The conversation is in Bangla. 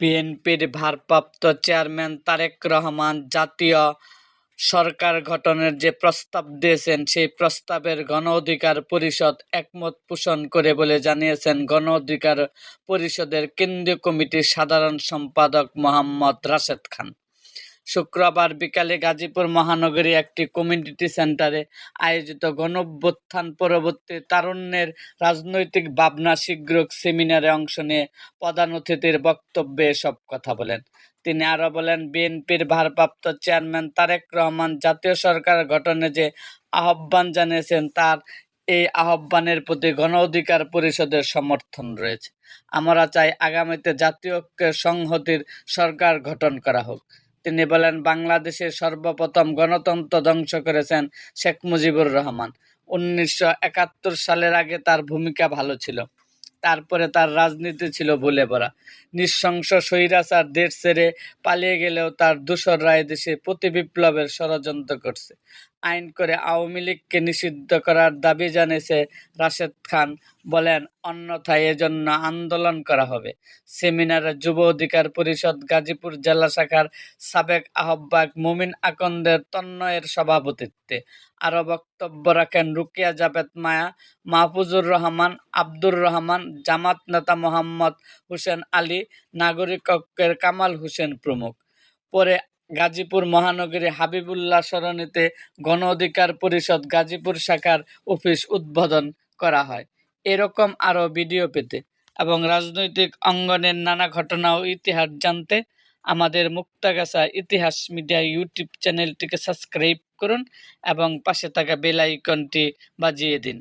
বিএনপির ভারপ্রাপ্ত চেয়ারম্যান তারেক রহমান জাতীয় সরকার গঠনের যে প্রস্তাব দিয়েছেন, সেই প্রস্তাবের গণ অধিকার পরিষদ একমত পোষণ করে বলে জানিয়েছেন গণ অধিকার পরিষদের কেন্দ্রীয় কমিটির সাধারণ সম্পাদক মোহাম্মদ রাশেদ খান। শুক্রবার বিকালে গাজীপুর মহানগরী একটি কমিউনিটি সেন্টারে আয়োজিত গণঅভ্যুত্থান পরবর্তী তারুণ্যের রাজনৈতিক ভাবনা শীঘ্র সেমিনারে অংশ নিয়ে প্রধান অতিথির বক্তব্যে এসব কথা বলেন। তিনি আরও বলেন, বিএনপির ভারপ্রাপ্ত চেয়ারম্যান তারেক রহমান জাতীয় সরকার গঠনে যে আহ্বান জানিয়েছেন, তার এই আহ্বানের প্রতি গণ অধিকার পরিষদের সমর্থন রয়েছে। আমরা চাই আগামীতে জাতীয় সংহতির সরকার গঠন করা হোক। তিনি বলেন, বাংলাদেশের সর্বপ্রথম গণতন্ত্র ধ্বংস করেছেন শেখ মুজিবুর রহমান। উনিশশো একাত্তর সালের আগে তার ভূমিকা ভালো ছিল। তারপরে তার রাজনীতি ছিল ভুলে ভরা নৃশংস স্বৈরাচার দেশ ছেড়ে পালিয়ে গেলেও তার দূষররা দেশে প্রতি বিপ্লবের ষড়যন্ত্র করছে। আইন করে আওয়ামী লীগকে নিষিদ্ধ করার দাবি জানিয়েছে রাশেদ খান, বলেন, অন্যথায় এজন্য আন্দোলন করা হবে। সেমিনারে যুব অধিকার পরিষদ গাজীপুর জেলা শাখার সাবেক আহ্বায়ক মুমিন আকন্দের তন্ময়ের সভাপতিত্বে আরও বক্তব্য রাখেন, রুকিয়া জাবেদ মায়া, মাহফুজুর রহমান, আব্দুর রহমান, জামাত নেতা মোহাম্মদ হোসেন আলী নাগরিক ঐক্যের কামাল হোসেন প্রমুখ। পরে গাজীপুর মহানগরী হাবিবুল্লাহ সরণিতে গণ অধিকার পরিষদ গাজীপুর শাখার অফিস উদ্বোধন করা হয়। এরকম আরও ভিডিও পেতে এবং রাজনৈতিক অঙ্গনের নানা ঘটনা ও ইতিহাস জানতে আমাদের মুক্তাগাছা ইতিহাস মিডিয়া ইউটিউব চ্যানেলটিকে সাবস্ক্রাইব করুন এবং পাশে থাকা বেল আইকনটি বাজিয়ে দিন।